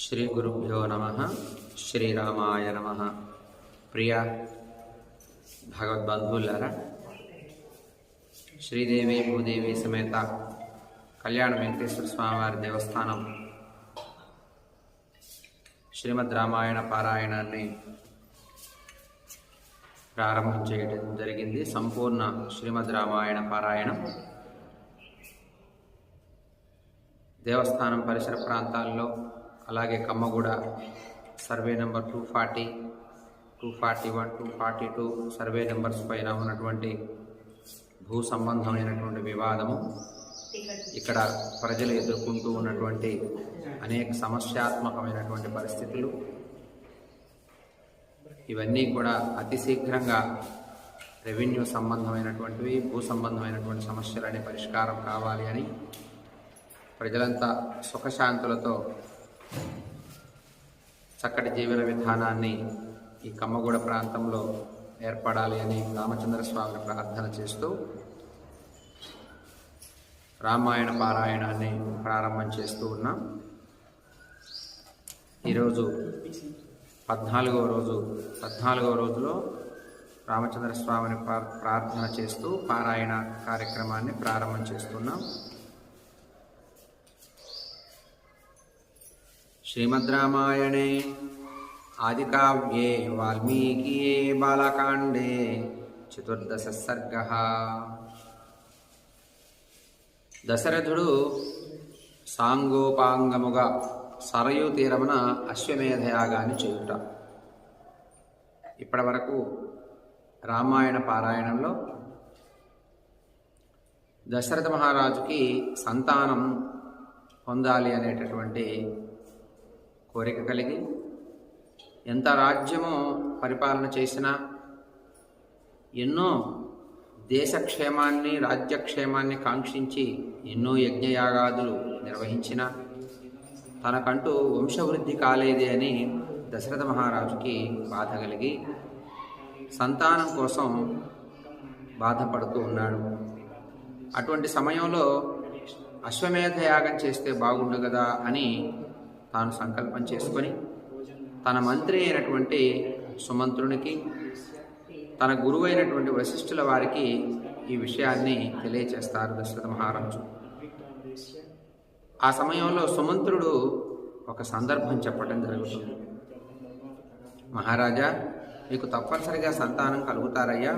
శ్రీ గురుభ్యో నమ శ్రీరామాయ నమ. ప్రియ భగవద్బంధువులారా శ్రీదేవి భూదేవి సమేత కళ్యాణ వెంకటేశ్వర స్వామివారి దేవస్థానం శ్రీమద్ రామాయణ పారాయణాన్ని ప్రారంభం చేయడం జరిగింది. సంపూర్ణ శ్రీమద్ రామాయణ పారాయణం. దేవస్థానం పరిసర ప్రాంతాల్లో అలాగే Kammaguda survey number two forty two forty one two forty two survey numbers పైన ఉన్నటువంటి భూ సంబంధమైనటువంటి వివాదము. ఇక్కడ ప్రజలు ఎదుర్కొంటూ ఉన్నటువంటి అనేక సమస్యాత్మకమైనటువంటి పరిస్థితులు. ఇవన్నీ కూడా అతి శీఘ్రంగా రెవెన్యూ సంబంధమైనటువంటివి భూ సంబంధమైనటువంటి సమస్యలని పరిష్కారం కావాలి అని ప్రజలంతా సుఖశాంతులతో చక్కటి జీవన విధానాన్ని ఈ కమ్మగూడ ప్రాంతంలో ఏర్పడాలి అని రామచంద్ర స్వామిని ప్రార్థన చేస్తూ రామాయణ పారాయణాన్ని ప్రారంభం చేస్తూ ఉన్నాం. ఈరోజు పద్నాలుగవ రోజు పద్నాలుగవ రోజులో రామచంద్ర స్వామిని ప్రార్థన చేస్తూ పారాయణ కార్యక్రమాన్ని ప్రారంభం చేస్తున్నాం. శ్రీమద్రామాయణే ఆదికావ్యే వాల్మీకియే బాలకాండే చతుర్దశ సర్గ దశరథుడు సాంగోపాంగముగా సరయూ తీరమున అశ్వమేధయాగాన్ని చేయుట. ఇప్పటి వరకు రామాయణ పారాయణంలో దశరథ మహారాజుకి సంతానం పొందాలి అనేటటువంటి కోరిక కలిగి ఎంత రాజ్యము పరిపాలన చేసినా ఎన్నో దేశక్షేమాన్ని రాజ్యక్షేమాన్ని కాంక్షించి ఎన్నో యజ్ఞయాగాదులు నిర్వహించిన తనకంటూ వంశవృద్ధి కాలేదే అని దశరథ మహారాజుకి బాధ కలిగి సంతానం కోసం బాధపడుతూ ఉన్నాడు. అటువంటి సమయంలో అశ్వమేధ యాగం చేస్తే బాగుండు కదా అని తాను సంకల్పం చేసుకొని తన మంత్రి అయినటువంటి సుమంత్రునికి తన గురువు అయినటువంటి వశిష్ఠుల వారికి ఈ విషయాన్ని తెలియచేస్తారు దశరథ మహారాజు. ఆ సమయంలో సుమంత్రుడు ఒక సందర్భం చెప్పడం జరుగుతుంది. మహారాజా మీకు తప్పనిసరిగా సంతానం కలుగుతారయ్యా.